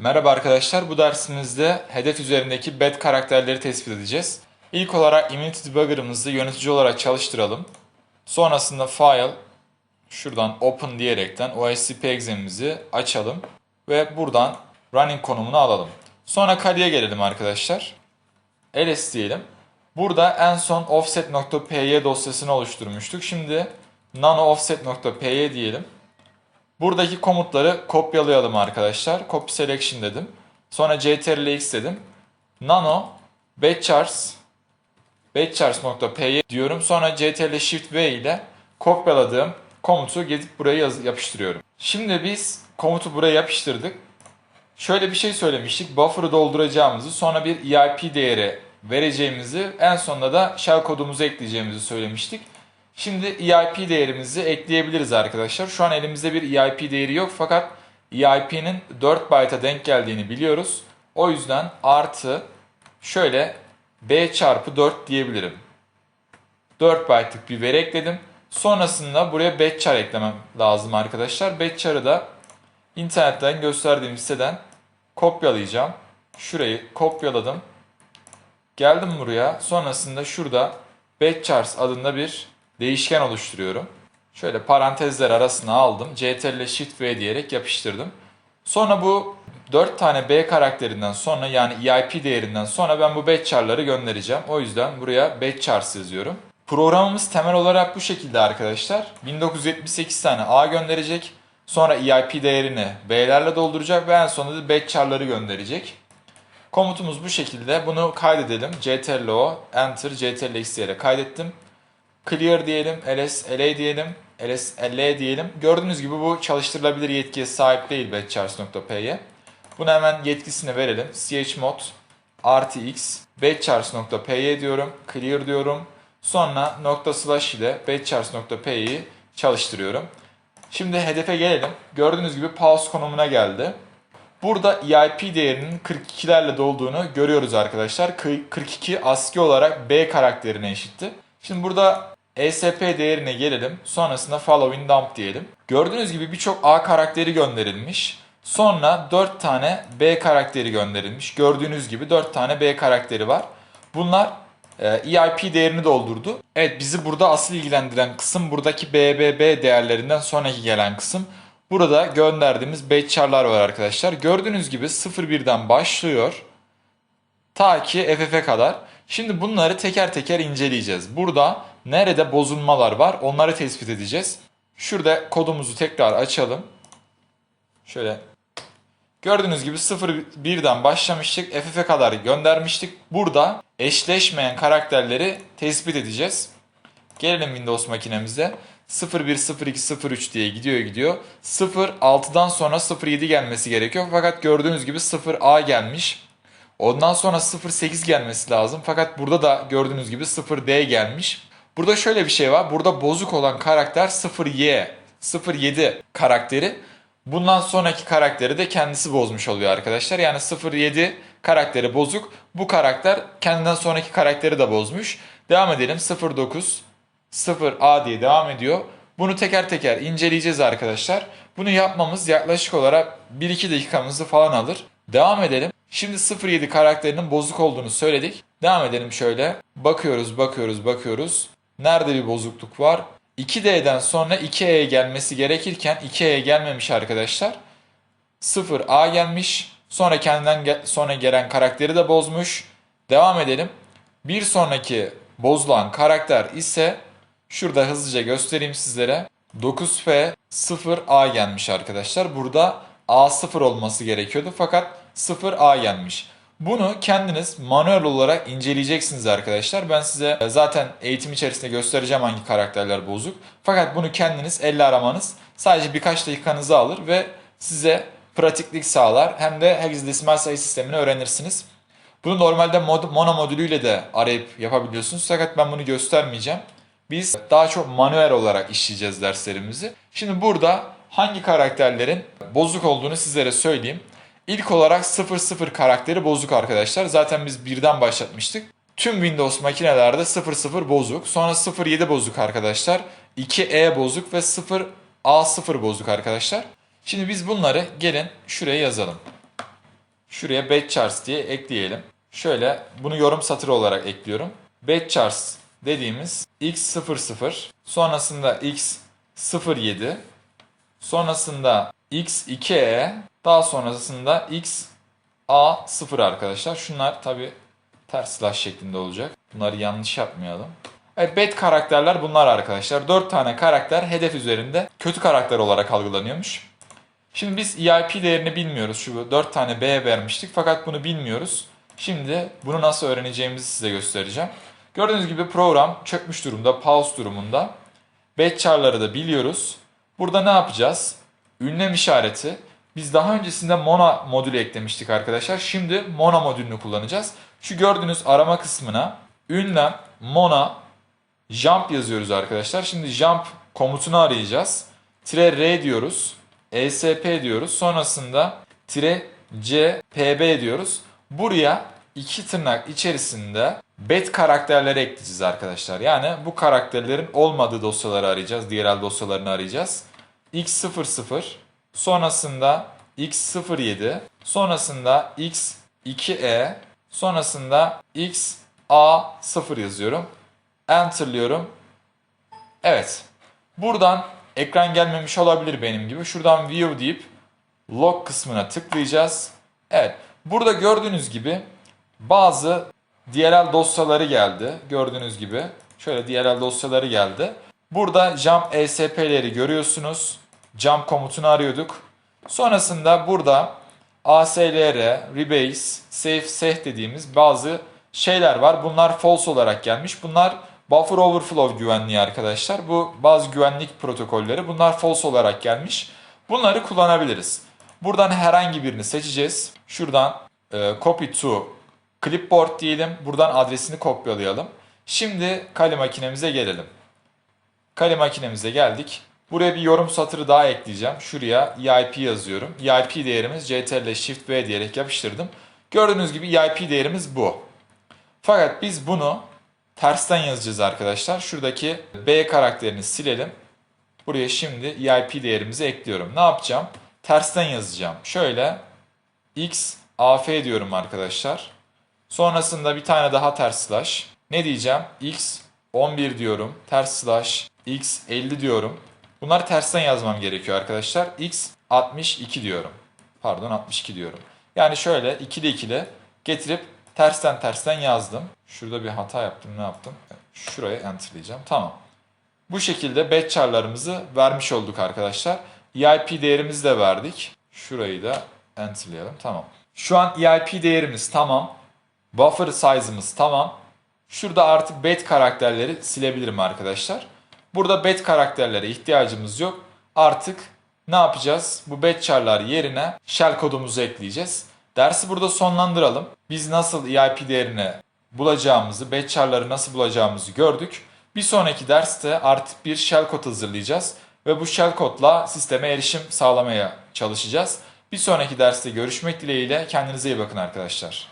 Merhaba arkadaşlar, bu dersimizde hedef üzerindeki bed karakterleri tespit edeceğiz. İlk olarak Immunity Debugger'ımızı yönetici olarak çalıştıralım. Sonrasında File, şuradan Open diyerekten OSCP exam'imizi açalım ve buradan Running konumunu alalım. Sonra Kali'ye gelelim arkadaşlar. ls diyelim. Burada en son offset.py dosyasını oluşturmuştuk. Şimdi nano offset.py diyelim. Buradaki komutları kopyalayalım arkadaşlar. Copy selection dedim. Sonra ctrl-x dedim. Nano batchars batchars.py diyorum. Sonra ctrl shift v ile kopyaladığım komutu gidip buraya yapıştırıyorum. Şimdi biz komutu buraya yapıştırdık. Şöyle bir şey söylemiştik. Buffer'ı dolduracağımızı, sonra bir EIP değeri vereceğimizi, en sonunda da shell kodumuzu ekleyeceğimizi söylemiştik. Şimdi EIP değerimizi ekleyebiliriz arkadaşlar. Şu an elimizde bir EIP değeri yok fakat EIP'nin 4 byte'a denk geldiğini biliyoruz. O yüzden artı şöyle B çarpı 4 diyebilirim. 4 byte'lık bir veri ekledim. Sonrasında buraya batchar eklemem lazım arkadaşlar. Batchar'ı da internetten gösterdiğim siteden kopyalayacağım. Şurayı kopyaladım. Geldim buraya. Sonrasında şurada batchars adında bir değişken oluşturuyorum. Şöyle parantezler arasına aldım. Ctrl Shift V diyerek yapıştırdım. Sonra bu 4 tane B karakterinden sonra yani EIP değerinden sonra ben bu batchar'ları göndereceğim. O yüzden buraya batchars yazıyorum. Programımız temel olarak bu şekilde arkadaşlar. 1978 tane A gönderecek. Sonra EIP değerini B'lerle dolduracak ve en sonunda da batchar'ları gönderecek. Komutumuz bu şekilde. Bunu kaydedelim. Ctrl-O, Enter, Ctrl-X diyerek kaydettim. Clear diyelim, ls, la diyelim, ls, la diyelim. Gördüğünüz gibi bu çalıştırılabilir yetkiye sahip değil batchars.py. Buna hemen yetkisini verelim. chmod artı x diyorum. Clear diyorum. Sonra nokta slash ile batchars.py'yi çalıştırıyorum. Şimdi hedefe gelelim. Gördüğünüz gibi pause konumuna geldi. Burada EIP değerinin 42'lerle dolduğunu görüyoruz arkadaşlar. Kı- 42 ASCII olarak B karakterine eşitti. Şimdi burada ESP değerine gelelim. Sonrasında following dump diyelim. Gördüğünüz gibi birçok A karakteri gönderilmiş. Sonra 4 tane B karakteri gönderilmiş. Gördüğünüz gibi 4 tane B karakteri var. Bunlar e, EIP değerini doldurdu. Evet bizi burada asıl ilgilendiren kısım buradaki BBB değerlerinden sonraki gelen kısım. Burada gönderdiğimiz batch'arlar var arkadaşlar. Gördüğünüz gibi 01'den başlıyor ta ki FF'e kadar. Şimdi bunları teker teker inceleyeceğiz. Burada nerede bozulmalar var onları tespit edeceğiz. Şurada kodumuzu tekrar açalım. Şöyle Gördüğünüz gibi 01'den başlamıştık. FF'e kadar göndermiştik. Burada eşleşmeyen karakterleri tespit edeceğiz. Gelelim Windows makinemize. 01, 02, 03 diye gidiyor gidiyor. 06'dan sonra 07 gelmesi gerekiyor. Fakat gördüğünüz gibi 0A gelmiş. Ondan sonra 08 gelmesi lazım. Fakat burada da gördüğünüz gibi 0D gelmiş. Burada şöyle bir şey var. Burada bozuk olan karakter 0Y, 07 karakteri. Bundan sonraki karakteri de kendisi bozmuş oluyor arkadaşlar. Yani 07 karakteri bozuk. Bu karakter kendinden sonraki karakteri de bozmuş. Devam edelim. 09 0A diye devam ediyor. Bunu teker teker inceleyeceğiz arkadaşlar. Bunu yapmamız yaklaşık olarak 1-2 dakikamızı falan alır. Devam edelim. Şimdi 07 karakterinin bozuk olduğunu söyledik. Devam edelim şöyle. Bakıyoruz, bakıyoruz, bakıyoruz. Nerede bir bozukluk var? 2D'den sonra 2E'ye gelmesi gerekirken 2E'ye gelmemiş arkadaşlar. 0A gelmiş. Sonra kendinden ge- sonra gelen karakteri de bozmuş. Devam edelim. Bir sonraki bozulan karakter ise şurada hızlıca göstereyim sizlere. 9F 0A gelmiş arkadaşlar. Burada A0 olması gerekiyordu fakat 0A gelmiş. Bunu kendiniz manuel olarak inceleyeceksiniz arkadaşlar. Ben size zaten eğitim içerisinde göstereceğim hangi karakterler bozuk. Fakat bunu kendiniz elle aramanız sadece birkaç dakikanızı alır ve size pratiklik sağlar. Hem de hexadesimal sayı sistemini öğrenirsiniz. Bunu normalde mod, mono modülüyle de arayıp yapabiliyorsunuz. Fakat ben bunu göstermeyeceğim. Biz daha çok manuel olarak işleyeceğiz derslerimizi. Şimdi burada hangi karakterlerin bozuk olduğunu sizlere söyleyeyim. İlk olarak 00 karakteri bozuk arkadaşlar. Zaten biz birden başlatmıştık. Tüm Windows makinelerde 00 bozuk. Sonra 07 bozuk arkadaşlar. 2E bozuk ve 0A0 bozuk arkadaşlar. Şimdi biz bunları gelin şuraya yazalım. Şuraya batchars diye ekleyelim. Şöyle bunu yorum satırı olarak ekliyorum. Batchars dediğimiz x00 sonrasında x07 sonrasında x2e daha sonrasında xa0 arkadaşlar. Şunlar tabi ters slash şeklinde olacak. Bunları yanlış yapmayalım. Evet bad karakterler bunlar arkadaşlar. 4 tane karakter hedef üzerinde kötü karakter olarak algılanıyormuş. Şimdi biz EIP değerini bilmiyoruz. Şu 4 tane B vermiştik fakat bunu bilmiyoruz. Şimdi bunu nasıl öğreneceğimizi size göstereceğim. Gördüğünüz gibi program çökmüş durumda, pause durumunda. Batch char'ları da biliyoruz. Burada ne yapacağız? Ünlem işareti. Biz daha öncesinde Mona modülü eklemiştik arkadaşlar. Şimdi Mona modülünü kullanacağız. Şu gördüğünüz arama kısmına ünlem, Mona, jump yazıyoruz arkadaşlar. Şimdi jump komutunu arayacağız. Tire R diyoruz. ESP diyoruz. Sonrasında tire C, PB diyoruz. Buraya iki tırnak içerisinde bet karakterleri ekleyeceğiz arkadaşlar. Yani bu karakterlerin olmadığı dosyaları arayacağız. DLL dosyalarını arayacağız. X00 sonrasında X07 sonrasında X2E sonrasında XA0 yazıyorum. Enter'lıyorum. Evet. Buradan ekran gelmemiş olabilir benim gibi. Şuradan view deyip log kısmına tıklayacağız. Evet. Burada gördüğünüz gibi bazı DLL dosyaları geldi. Gördüğünüz gibi. Şöyle DLL dosyaları geldi. Burada jump ESP'leri görüyorsunuz. Jump komutunu arıyorduk. Sonrasında burada ASLR, rebase, safe, seh dediğimiz bazı şeyler var. Bunlar false olarak gelmiş. Bunlar buffer overflow güvenliği arkadaşlar. Bu bazı güvenlik protokolleri. Bunlar false olarak gelmiş. Bunları kullanabiliriz. Buradan herhangi birini seçeceğiz. Şuradan e, copy to clipboard diyelim. Buradan adresini kopyalayalım. Şimdi kale makinemize gelelim. Kale makinemize geldik. Buraya bir yorum satırı daha ekleyeceğim. Şuraya EIP yazıyorum. EIP değerimiz CTRL Shift V diyerek yapıştırdım. Gördüğünüz gibi EIP değerimiz bu. Fakat biz bunu tersten yazacağız arkadaşlar. Şuradaki B karakterini silelim. Buraya şimdi EIP değerimizi ekliyorum. Ne yapacağım? Tersten yazacağım. Şöyle X AF diyorum arkadaşlar. Sonrasında bir tane daha ters slash. Ne diyeceğim? X 11 diyorum. Ters slash X 50 diyorum. Bunları tersten yazmam gerekiyor arkadaşlar. X 62 diyorum. Pardon 62 diyorum. Yani şöyle ikili ikili getirip tersten tersten yazdım. Şurada bir hata yaptım. Ne yaptım? Şuraya enterleyeceğim. Tamam. Bu şekilde batch char'larımızı vermiş olduk arkadaşlar. EIP değerimizi de verdik. Şurayı da enterleyelim. Tamam. Şu an EIP değerimiz tamam. Buffer size'ımız tamam. Şurada artık bet karakterleri silebilirim arkadaşlar. Burada bet karakterlere ihtiyacımız yok. Artık ne yapacağız? Bu bet char'lar yerine shell kodumuzu ekleyeceğiz. Dersi burada sonlandıralım. Biz nasıl EIP değerini bulacağımızı, bet char'ları nasıl bulacağımızı gördük. Bir sonraki derste artık bir shell kod hazırlayacağız ve bu shell kodla sisteme erişim sağlamaya çalışacağız. Bir sonraki derste görüşmek dileğiyle kendinize iyi bakın arkadaşlar.